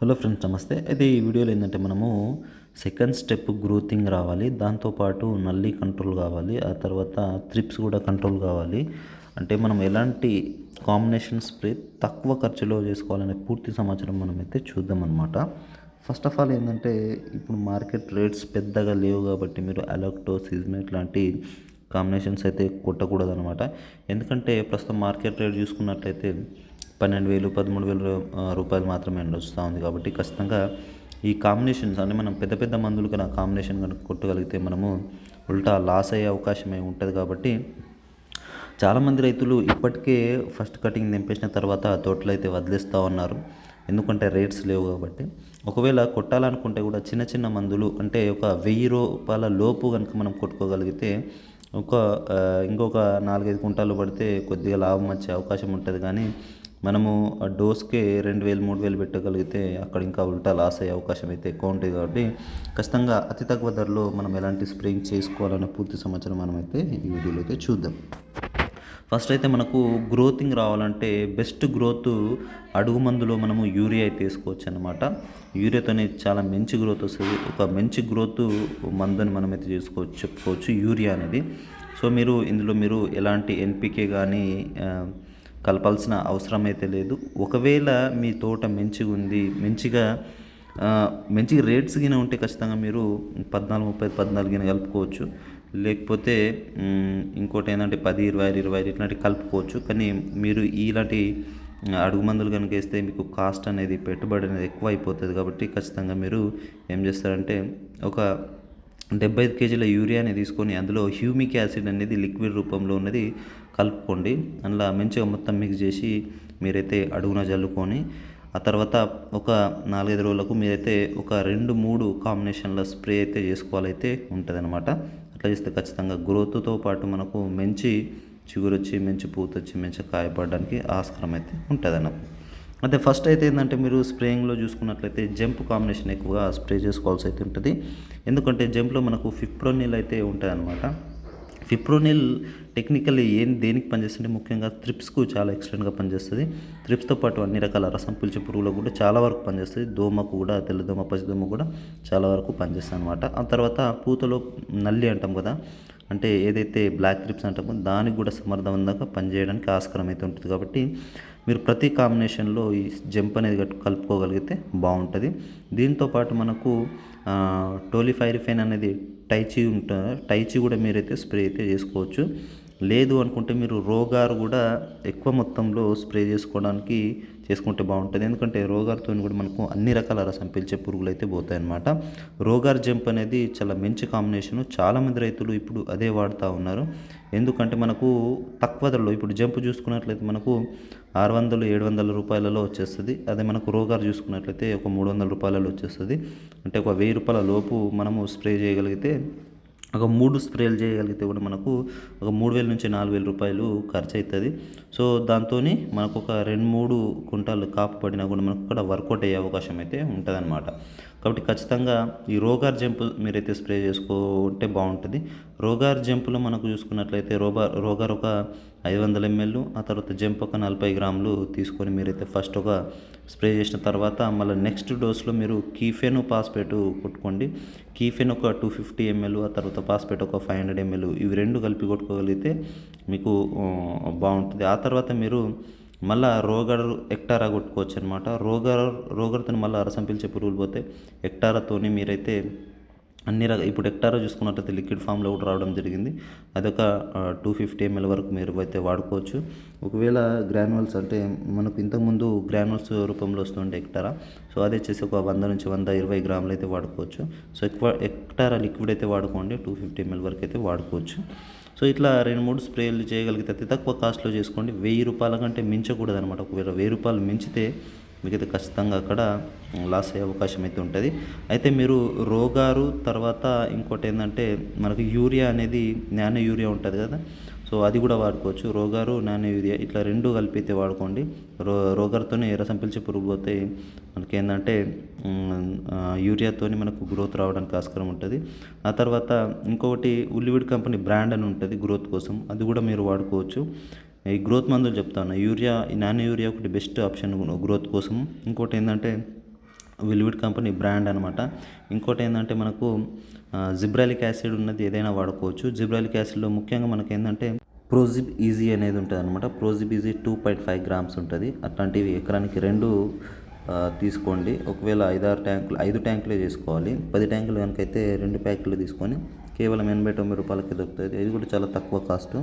Hello friends నమస్తే. అయితే ఈ వీడియోలో ఏంటంటే మనము సెకండ్ స్టెప్ గ్రోతింగ్ రావాలి దాంతోపాటు నల్లి కంట్రోల్ కావాలి ఆ తర్వాత త్రిప్స్ కూడా కంట్రోల్ కావాలి. అంటే మనం ఎలాంటి కాంబినేషన్ స్ప్రే తక్కువ ఖర్చులో చేసుకోవాలనే పూర్తి సమాచారం మనం అయితే చూద్దాం అనమాట ఫస్ట్ ఆఫ్ ఆల్ ఏంటంటే ఇప్పుడు మార్కెట్ రేట్స్ పెద్దగా లేవు కాబట్టి మీరు అలక్టో సిజ్మేట్ లాంటి కాంబినేషన్స్ అయితే కొట్టకూడదు అనమాట ఎందుకంటే ప్రస్తుతం మార్కెట్ రేట్ చూసుకున్నట్లయితే పన్నెండు వేలు పదమూడు వేల రూపాయలు మాత్రమే వస్తూ ఉంది కాబట్టి ఖచ్చితంగా ఈ కాంబినేషన్స్ అంటే మనం పెద్ద పెద్ద మందులు కన్నా కాంబినేషన్ కనుక కొట్టగలిగితే మనము ఉల్టా లాస్ అయ్యే అవకాశమే ఉంటుంది కాబట్టి చాలామంది రైతులు ఇప్పటికే ఫస్ట్ కటింగ్ నింపేసిన తర్వాత తోటలు అయితే వదిలేస్తూ ఉన్నారు. ఎందుకంటే రేట్స్ లేవు కాబట్టి. ఒకవేళ కొట్టాలనుకుంటే కూడా చిన్న చిన్న మందులు అంటే ఒక వెయ్యి రూపాయల లోపు కనుక మనం కొట్టుకోగలిగితే ఒక ఇంకొక నాలుగైదు కుంటాలు పడితే కొద్దిగా లాభం వచ్చే అవకాశం ఉంటుంది. కానీ మనము ఆ డోస్కే రెండు వేలు మూడు వేలు పెట్టగలిగితే అక్కడ ఇంకా ఉల్టా లాస్ అయ్యే అవకాశం అయితే ఎక్కువ ఉంటుంది కాబట్టి ఖచ్చితంగా అతి తక్కువ ధరలో మనం ఎలాంటి స్ప్రేయింగ్ చేసుకోవాలనే పూర్తి సమాచారం మనమైతే ఈ వీడియోలో అయితే చూద్దాం. ఫస్ట్ అయితే మనకు గ్రోతింగ్ రావాలంటే బెస్ట్ గ్రోత్ అడుగు మందులో మనము యూరియా అయితే వేసుకోవచ్చు అనమాట యూరియాతోనే చాలా మంచి గ్రోత్ వస్తుంది. ఒక మంచి గ్రోత్ మందుని మనం అయితే చేసుకోవచ్చు చెప్పుకోవచ్చు యూరియా అనేది. సో మీరు ఇందులో మీరు ఎలాంటి ఎన్పికే కానీ కలపాల్సిన అవసరం అయితే లేదు. ఒకవేళ మీ తోట మంచిగా ఉంది మంచిగా మంచిగా మంచి రేట్స్ గిన ఉంటే ఖచ్చితంగా మీరు పద్నాలుగు ముప్పై పద్నాలుగు గిన కలుపుకోవచ్చు. లేకపోతే ఇంకోటి ఏంటంటే పది ఇరవై ఐదు ఇరవై ఐదు ఇట్లాంటివి కలుపుకోవచ్చు. కానీ మీరు ఇలాంటి అడుగు మందులు కనుక వేస్తే మీకు కాస్ట్ అనేది పెట్టుబడి అనేది ఎక్కువ అయిపోతుంది కాబట్టి ఖచ్చితంగా మీరు ఏం చేస్తారంటే ఒక డెబ్బై ఐదు కేజీల యూరియాని తీసుకొని అందులో హ్యూమిక్ యాసిడ్ అనేది లిక్విడ్ రూపంలో ఉన్నది కలుపుకోండి. అందులో మంచిగా మొత్తం మిక్స్ చేసి మీరైతే అడుగున జల్లుకొని ఆ తర్వాత ఒక నాలుగైదు రోజులకు మీరైతే ఒక రెండు మూడు కాంబినేషన్ల స్ప్రే అయితే చేసుకోవాలైతే ఉంటుంది అనమాట అట్లా చేస్తే ఖచ్చితంగా గ్రోత్తో పాటు మనకు మంచి చిగురు వచ్చి మంచి పూత వచ్చి మంచి కాయపడడానికి ఆస్కారం అయితే ఉంటుంది అన్నమాట అయితే ఫస్ట్ అయితే ఏంటంటే మీరు స్ప్రేయింగ్లో చూసుకున్నట్లయితే జంప్ కాంబినేషన్ ఎక్కువగా స్ప్రే చేసుకోవాల్సి అయితే ఉంటుంది. ఎందుకంటే జంప్లో మనకు ఫిప్రోనిల్ అయితే ఉంటుంది అనమాట ఫిప్రోనిల్ టెక్నికల్లీ ఏం దేనికి పనిచేస్తుంది ముఖ్యంగా త్రిప్స్కు చాలా ఎక్సలెంట్గా పనిచేస్తుంది. త్రిప్స్తో పాటు అన్ని రకాల రసం పిలిచే పురుగులకు కూడా చాలా వరకు పనిచేస్తుంది. దోమకు కూడా తెల్లదోమ పసిదోమ కూడా చాలా వరకు పనిచేస్తుంది అనమాట ఆ తర్వాత పూతలో నల్లి అంటాం కదా అంటే ఏదైతే బ్లాక్ క్రిప్స్ అంటామో దానికి కూడా సమర్థవంతంగా పనిచేయడానికి ఆస్కారం అయితే ఉంటుంది. కాబట్టి మీరు ప్రతి కాంబినేషన్లో ఈ జంప్ అనేది కలుపుకోగలిగితే బాగుంటుంది. దీంతో పాటు మనకు టోలిఫైరిఫైన్ అనేది టైచి ఉంటుంది టైచి కూడా మీరైతే స్ప్రే అయితే చేసుకోవచ్చు. లేదు అనుకుంటే మీరు రోగారు కూడా ఎక్కువ మొత్తంలో స్ప్రే చేసుకోవడానికి చేసుకుంటే బాగుంటుంది. ఎందుకంటే రోగార్తో కూడా మనకు అన్ని రకాల రసం పీల్చే పురుగులు అయితే పోతాయన్నమాట. రోగార్ జంప్ అనేది చాలా మంచి కాంబినేషను చాలామంది రైతులు ఇప్పుడు అదే వాడుతూ ఉన్నారు. ఎందుకంటే మనకు తక్కువ ధరలో ఇప్పుడు జంప్ చూసుకున్నట్లయితే మనకు ఆరు వందలు ఏడు వందల రూపాయలలో వచ్చేస్తుంది. అదే మనకు రోగార్ చూసుకున్నట్లయితే ఒక మూడు వందల రూపాయలలో వచ్చేస్తుంది. అంటే ఒక వెయ్యి రూపాయల లోపు మనము స్ప్రే చేయగలిగితే ఒక మూడు స్ప్రేలు చేయగలిగితే కూడా మనకు ఒక మూడు వేల నుంచి నాలుగు వేల రూపాయలు ఖర్చు అవుతుంది. సో దాంతో మనకు ఒక రెండు మూడు కుంటాలు కాపు పడినా కూడా మనకు కూడా వర్కౌట్ అయ్యే అవకాశం అయితే ఉంటుందన్నమాట. కాబట్టి ఖచ్చితంగా ఈ రోగార్ జంప్ మీరైతే స్ప్రే చేసుకుంటే బాగుంటుంది. రోగార్ జంపులో మనకు చూసుకున్నట్లయితే రోగా రోగార్ ఒక ఐదు వందల ఎంఎల్ ఆ తర్వాత జంప్ ఒక నలభై గ్రాములు తీసుకొని మీరైతే ఫస్ట్ ఒక స్ప్రే చేసిన తర్వాత మళ్ళీ నెక్స్ట్ డోస్లో మీరు కీఫెన్ పాస్పేట్ కొట్టుకోండి. కీఫెన్ ఒక టూ ఫిఫ్టీ ఎంఎల్ ఆ తర్వాత పాస్పేట్ ఒక ఫైవ్ హండ్రెడ్ ఎంఎల్ ఇవి రెండు కలిపి కొట్టుకోగలిగితే మీకు బాగుంటుంది. ఆ తర్వాత తర్వాత మీరు మళ్ళా రోగర్ ఎక్టారా కొట్టుకోవచ్చు అనమాట రోగర్ రోగర్తో మళ్ళీ రసం పీల్చే పురుగులు పోతే ఎక్టారాతోని మీరైతే అన్ని రకాల ఇప్పుడు ఎక్టారా చూసుకున్నట్లయితే లిక్విడ్ ఫామ్లో కూడా రావడం జరిగింది. అదొక టూ ఫిఫ్టీ ఎంఎల్ వరకు మీరు అయితే వాడుకోవచ్చు. ఒకవేళ గ్రాన్యువల్స్ అంటే మనకు ఇంతకుముందు గ్రాన్యువల్స్ రూపంలో వస్తుండే ఎక్టారా? సో అది వచ్చేసి ఒక వంద నుంచి వంద ఇరవై గ్రాములు అయితే వాడుకోవచ్చు. సో ఎక్కువ ఎక్టారా లిక్విడ్ అయితే వాడుకోండి. టూ ఫిఫ్టీ ఎంఎల్ వరకు అయితే వాడుకోవచ్చు. సో ఇట్లా రెండు మూడు స్ప్రేలు చేయగలిగితే అతి తక్కువ కాస్ట్లో చేసుకోండి. వెయ్యి రూపాయల కంటే మించకూడదు అనమాట ఒకవేళ వెయ్యి రూపాయలు మించితే మీకైతే ఖచ్చితంగా అక్కడ లాస్ అయ్యే అవకాశం అయితే ఉంటుంది. అయితే మీరు రోగారు తర్వాత ఇంకోటి ఏంటంటే మనకు యూరియా అనేది నానో యూరియా ఉంటుంది కదా. సో అది కూడా వాడుకోవచ్చు. రోగారు నానో యూరియా ఇట్లా రెండు కలిపి అయితే వాడుకోండి. రో రోగర్తోనే రసం పిలిచి పురుగు పోతాయి మనకి ఏంటంటే యూరియాతోని మనకు గ్రోత్ రావడానికి ఆస్కారం ఉంటుంది. ఆ తర్వాత ఇంకొకటి ఉల్లివిడ్ కంపెనీ బ్రాండ్ అని ఉంటుంది గ్రోత్ కోసం. అది కూడా మీరు వాడుకోవచ్చు. ఈ గ్రోత్ మందులు చెప్తాను యూరియా ఈ యూరియా ఒకటి బెస్ట్ ఆప్షన్ గ్రోత్ కోసం. ఇంకోటి ఏంటంటే విల్విడ్ కంపెనీ బ్రాండ్ అనమాట ఇంకోటి ఏంటంటే మనకు జిబ్రాలిక్ యాసిడ్ ఉన్నది ఏదైనా వాడుకోవచ్చు. జిబ్రాలిక్ యాసిడ్లో ముఖ్యంగా మనకి ఏంటంటే ప్రోజిబ్ ఈజీ అనేది ఉంటుంది అనమాట ప్రోజిబ్ easy two point five grams ఉంటుంది. అట్లాంటివి ఎకరానికి రెండు తీసుకోండి. ఒకవేళ ఐదారు ట్యాంకులు ఐదు ట్యాంకులే చేసుకోవాలి. పది ట్యాంకులు కనుకైతే రెండు ప్యాకెట్లు తీసుకొని కేవలం ఎనభై తొంభై రూపాయలకి దొరుకుతుంది. ఇది కూడా చాలా తక్కువ కాస్ట్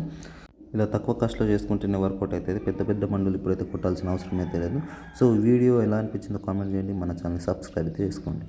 ఇలా తక్కువ కాస్ట్లో చేసుకుంటేనే వర్కౌట్ అవుతుంది. పెద్ద పెద్ద మండులు ఇప్పుడైతే కొట్టాల్సిన అవసరం అయితే లేదు. సో వీడియో ఎలా అనిపించిందో కామెంట్ చేయండి. మన ఛానల్ సబ్స్క్రైబ్ అయితే చేసుకోండి.